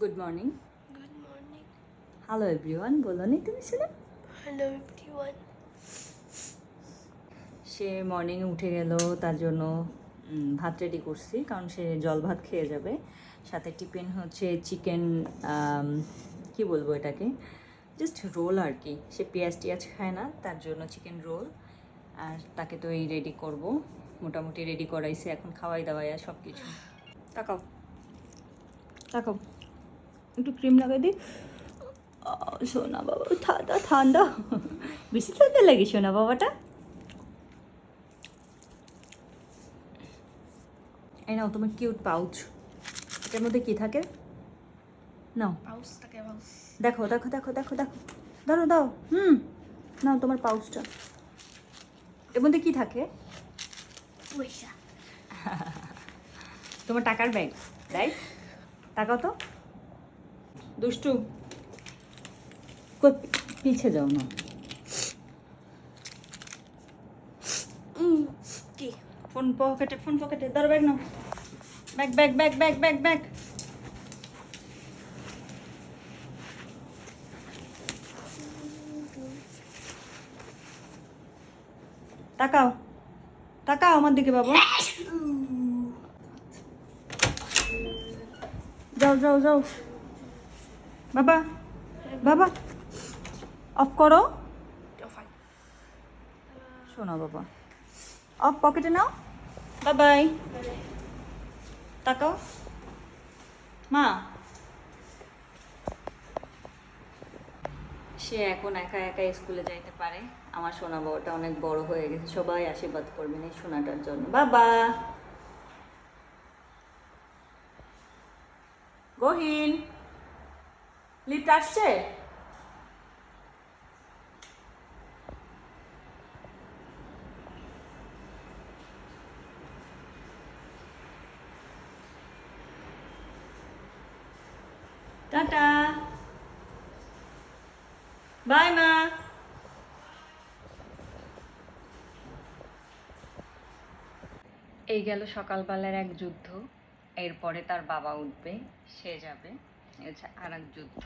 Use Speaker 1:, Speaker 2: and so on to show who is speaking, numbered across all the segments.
Speaker 1: Good morning
Speaker 2: Good morning.
Speaker 1: Hello everyone বলো নি তুমি শুনে
Speaker 2: Hello everyone.
Speaker 1: সে মর্নিংয়ে উঠে গেল তার জন্য ভাত রেডি করছি কারণ সে জল ভাত খেয়ে যাবে। সাথে টিফিন হচ্ছে চিকেন কি বলব এটাকে? জাস্ট রোল আর কি। সে পেঁয়াজ টিয়াজ খায় না তার জন্য চিকেন রোল আর তাকে তো এই রেডি করব। মোটামুটি রেডি করাইছে এখন খাওয়াই দাওয়াই আর সব কিছু তাকাও। তাকাও। একটু ক্রিম লাগাই দিই। সোনা বাবা ঠান্ডা ঠান্ডা। বেশি ঠান্ডা লাগে সোনা বাবাটা। এই নাও তোমার কিউট পাউচ এটার মধ্যে কি থাকে? নাও. দেখো দেখো দেখো দেখো দেখো। দাও দাও হুম নাও তোমার পাউচটা এর মধ্যে কি থাকে?
Speaker 2: পয়সা।
Speaker 1: তোমার টাকার ব্যাগ রাইট টাকা তো? দুষ্টু। পিছে যাও না।
Speaker 2: কি?
Speaker 1: ফোন পকেটে ফোন পকেটে। ধরো ব্যাগ নাও। Bag bag bag bag bag bag. তাকাও। তাকাও আমার দিকে বাবা। যাও যাও যাও। বাবা বাবা অফ করো। শোনো বাবা অফ পকেটে নাও। বাই বাই তাকাও। মা। সে এখন একা একা স্কুলে যাইতে পারে। আমার সোনা বাবাটা অনেক বড় হয়ে গেছে। সবাই আশীর্বাদ করবেন এই সোনাটার জন্য। বাবা গহিন। লিফট আসছে? টাটা। বাই, মা। এই গেল সকালবেলার এক যুদ্ধ। এরপরে তার বাবা উঠবে, সে যাবে। আর এক যুদ্ধ।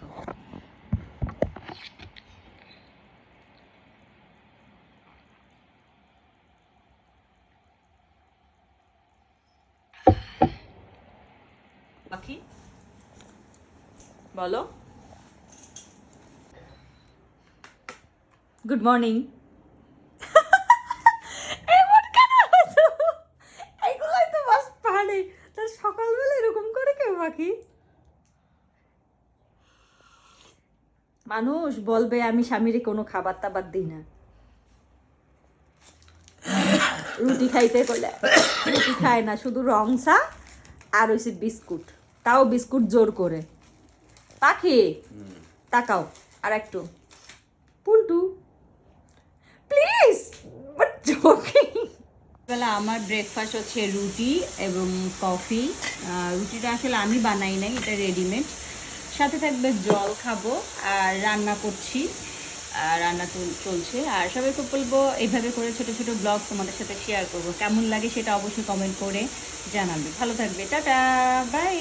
Speaker 1: পাখি বলো। গুড মর্নিং এগুলোই তো বাস পারে তার সকালবেলা এরকম করে কেউ পাখি মানুষ বলবে, আমি স্বামীরে কোনো খাবার টাবার দিই না। রুটি খাইতে করলে রুটি খায় না, শুধু রং চা আর হইছে বিস্কুট। তাও বিস্কুট জোর করে। পাখি, তাকাও আর একটু পুন্টু, প্লিজ বেলা আমার ব্রেকফাস্ট হচ্ছে রুটি এবং কফি রুটিটা আসলে আমি বানাই নাই, এটা রেডিমেড সাথে থাকবে জল খাব আর রান্না করছি। আর রান্না চলছে। আর সবাইকে বলব এইভাবে করে ছোট ছোট ব্লগ তোমাদের সাথে শেয়ার করব। কেমন লাগে সেটা অবশ্যই কমেন্ট করে জানাবে। ভালো থাকবে। Tata bye